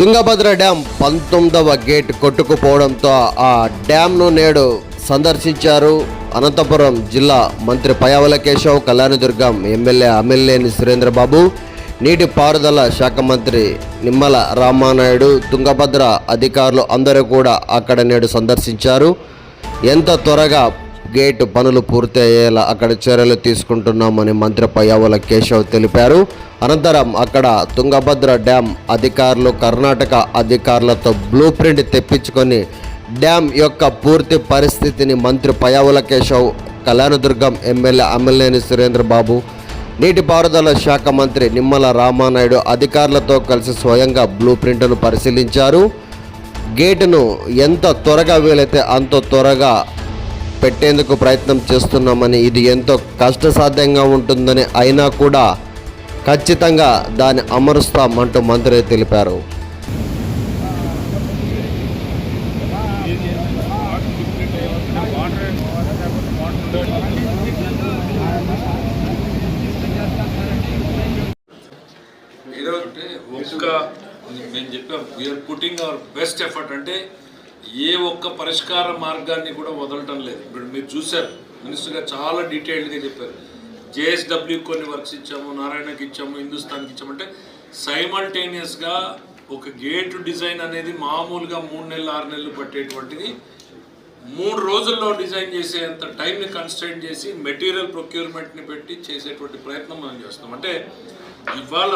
Tungabhadra dam పంతొమ్మిదవ gate కొట్టుకుపోవడంతో ఆ డ్యాంను నేడు సందర్శించారు. అనంతపురం జిల్లా మంత్రి పయావల కేశవ్ కళ్యాణదుర్గం ఎమ్మెల్యే అమ్మెల్యేని సురేంద్రబాబు నీటిపారుదల శాఖ మంత్రి నిమ్మల రామానాయుడు తుంగభద్ర అధికారులు అందరూ కూడా అక్కడ నేడు సందర్శించారు. ఎంత త్వరగా గేటు పనులు పూర్తి అయ్యేలా అక్కడ చర్యలు తీసుకుంటున్నామని మంత్రి పయ్యావుల కేశవ్ తెలిపారు. అనంతరం అక్కడ తుంగభద్ర డ్యాం అధికారులు కర్ణాటక అధికారులతో బ్లూ ప్రింట్ తెప్పించుకొని డ్యాం యొక్క పూర్తి పరిస్థితిని మంత్రి పయావుల కేశవ్ కళ్యాణదుర్గం ఎమ్మెల్యే అమ్మలేని సురేంద్రబాబు నీటిపారుదల శాఖ మంత్రి నిమ్మల రామానాయుడు అధికారులతో కలిసి స్వయంగా బ్లూ ప్రింట్ను పరిశీలించారు. గేటును ఎంత త్వరగా వీలైతే అంత త్వరగా పెట్టేందుకు ప్రయత్నం చేస్తున్నామని ఇది ఎంతో కష్టసాధ్యంగా ఉంటుందని అయినా కూడా ఖచ్చితంగా దాన్ని అమరుస్తామంటూ మంత్రి తెలిపారు. ఒక్క మేము చెప్పాం we're putting our best effort అంటే ఏ ఒక్క పరిష్కార మార్గాన్ని కూడా వదలటం లేదు. ఇప్పుడు మీరు చూశారు మినిస్టర్ గారు చాలా డీటెయిల్డ్గా చెప్పారు. జేఎస్డబ్ల్యూ కొన్ని వర్క్స్ ఇచ్చాము నారాయణకి ఇచ్చాము హిందుస్థాన్కి ఇచ్చామంటే సైమల్టేనియస్గా ఒక గేట్ డిజైన్ అనేది మామూలుగా మూడు నెలలు ఆరు నెలలు పట్టేటువంటిది. మూడు రోజుల్లో డిజైన్ చేసేంత టైంని కన్స్ట్రైన్ చేసి మెటీరియల్ ప్రొక్యూర్మెంట్ని పెట్టి చేసేటువంటి ప్రయత్నం మనం చేస్తున్నాం. అంటే ఇవాళ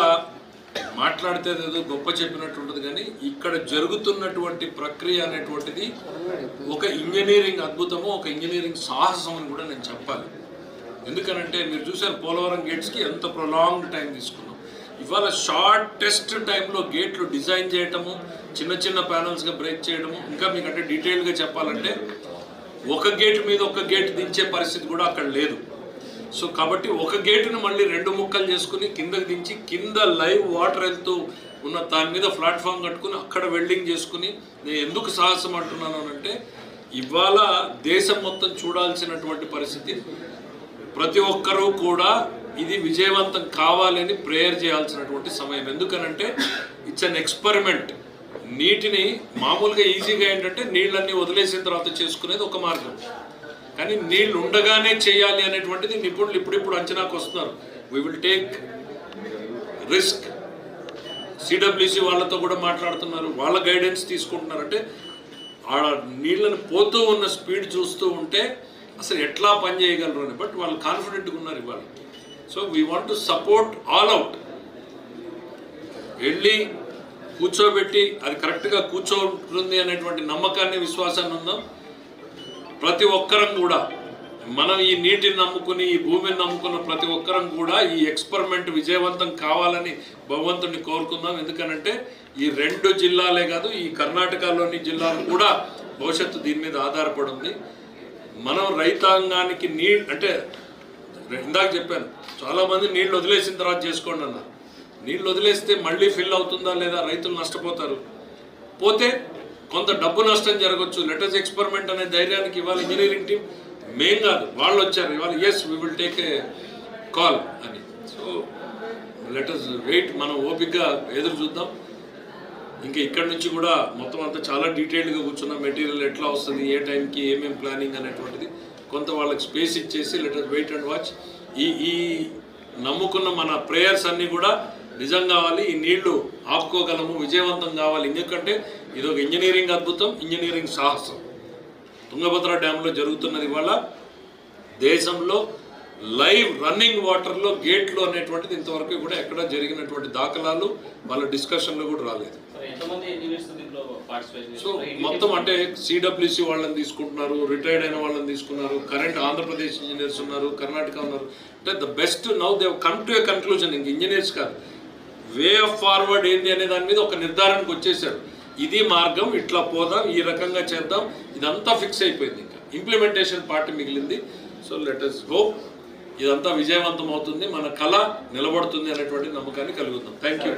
మాట్లాడితే ఏదో గొప్ప చెప్పినట్టు ఉంటుంది కానీ ఇక్కడ జరుగుతున్నటువంటి ప్రక్రియ అనేటువంటిది ఒక ఇంజనీరింగ్ అద్భుతము ఒక ఇంజనీరింగ్ సాహసం అని కూడా నేను చెప్పాలి. ఎందుకనంటే మీరు చూసారు పోలవరం గేట్స్కి ఎంత ప్రొలాంగ్ టైం తీసుకున్నాం. ఇవాళ షార్టెస్ట్ టైంలో గేట్లు డిజైన్ చేయటము చిన్న చిన్న ప్యానల్స్గా బ్రేక్ చేయడము ఇంకా మీకంటే డీటెయిల్గా చెప్పాలంటే ఒక గేట్ మీద ఒక గేట్ దించే పరిస్థితి కూడా అక్కడ లేదు. సో కాబట్టి ఒక గేటును మళ్ళీ రెండు ముక్కలు చేసుకుని కిందకి దించి కింద లైవ్ వాటర్ వెళ్తూ ఉన్న దాని మీద ప్లాట్ఫామ్ కట్టుకుని అక్కడ వెల్డింగ్ చేసుకుని నేను ఎందుకు సాహసం అంటున్నాను అంటే ఇవాళ దేశం మొత్తం చూడాల్సినటువంటి పరిస్థితి. ప్రతి ఒక్కరూ కూడా ఇది విజయవంతం కావాలని ప్రేయర్ చేయాల్సినటువంటి సమయం. ఎందుకనంటే ఇట్స్ అన్ ఎక్స్పెరిమెంట్ నీటిని మామూలుగా ఈజీగా ఏంటంటే నీళ్ళన్నీ వదిలేసిన తర్వాత చేసుకునేది ఒక మార్గం. కానీ నీళ్ళు ఉండగానే చేయాలి అనేటువంటిది నిపుణులు ఇప్పుడిప్పుడు అంచనాకు వస్తున్నారు. We will take risk CWC వాళ్ళతో కూడా మాట్లాడుతున్నారు. వాళ్ళ గైడెన్స్ తీసుకుంటున్నారు అంటే ఆడ నీళ్ళని పోతూ ఉన్న స్పీడ్ చూస్తూ ఉంటే అసలు ఎట్లా పని చేయగలరు అని. బట్ వాళ్ళు కాన్ఫిడెంట్గా ఉన్నారు ఇవాళ. So we want to support all out వెళ్ళి కూర్చోబెట్టి అది కరెక్ట్గా కూర్చోంటుంది అనేటువంటి నమ్మకాన్ని విశ్వాసాన్ని ఉందాం. ప్రతి ఒక్కరం కూడా మనం ఈ నీటిని నమ్ముకుని ఈ భూమిని నమ్ముకున్న ప్రతి ఒక్కరం కూడా ఈ ఎక్స్పెరిమెంట్ విజయవంతం కావాలని భగవంతుడిని కోరుకుందాం. ఎందుకనంటే ఈ రెండు జిల్లాలే కాదు ఈ కర్ణాటకలోని జిల్లాలు కూడా భవిష్యత్తు దీని మీద ఆధారపడి మనం రైతాంగానికి నీ అంటే ఇందాక చెప్పాను చాలామంది నీళ్ళు వదిలేసిన తర్వాత చేసుకోండి అన్నారు. నీళ్ళు వదిలేస్తే మళ్ళీ ఫిల్ అవుతుందా లేదా? రైతులు నష్టపోతారు. పోతే కొంత డబ్బు నష్టం జరగచ్చు. లెటర్స్ ఎక్స్పెరిమెంట్ అనే ధైర్యానికి ఇవాళ ఇంజనీరింగ్ టీం మెయిన్ కాదు వాళ్ళు వచ్చారు. ఇవాళ yes we will take a call అని. సో లెటర్స్ వెయిట్ మనం ఓపిక్గా ఎదురు చూద్దాం. ఇంకా ఇక్కడ నుంచి కూడా మొత్తం అంతా చాలా డీటెయిల్డ్గా కూర్చున్న. మెటీరియల్ ఎట్లా వస్తుంది ఏ టైంకి ఏమేమి ప్లానింగ్ అనేటువంటిది. కొంత వాళ్ళకి స్పేస్ ఇచ్చేసి లెటర్ వెయిట్ అండ్ వాచ్ ఈ ఈ నమ్ముకున్న మన ప్రేయర్స్ అన్నీ కూడా నిజం కావాలి ఈ నీళ్ళు ఆపుకోగలము విజయవంతం కావాలి. ఎందుకంటే ఇది ఒక ఇంజనీరింగ్ అద్భుతం ఇంజనీరింగ్ సాహసం. తుంగభద్ర డ్యాంలో జరుగుతున్నది ఇవాళ దేశంలో లైవ్ రన్నింగ్ వాటర్లో గేట్లు అనేటువంటిది ఇంతవరకు కూడా ఎక్కడ జరిగినటువంటి దాఖలాలు వాళ్ళ డిస్కషన్లో కూడా రాలేదు. సో మొత్తం అంటే సిడబ్ల్యూసి వాళ్ళని తీసుకుంటున్నారు రిటైర్డ్ అయిన వాళ్ళని తీసుకున్నారు కరెంట్ ఆంధ్రప్రదేశ్ ఇంజనీర్స్ ఉన్నారు కర్ణాటక ఉన్నారు. అంటే the best now they come to a conclusion ఇంక ఇంజనీర్స్ కాదు. వే ఆఫ్ ఫార్వర్డ్ ఏంది అనే దాని మీద ఒక నిర్ధారణకు వచ్చేసారు ఇది మార్గం ఇట్లా పోదాం ఈ రకంగా చేద్దాం ఇదంతా ఫిక్స్ అయిపోయింది ఇంకా. ఇంప్లిమెంటేషన్ పార్ట్ మిగిలింది. సో లెట్ అస్ హోప్ ఇదంతా విజయవంతం అవుతుంది మన కళ నిలబడుతుంది అనేటువంటి నమ్మకాన్ని కలుగుతాం థ్యాంక్ యూ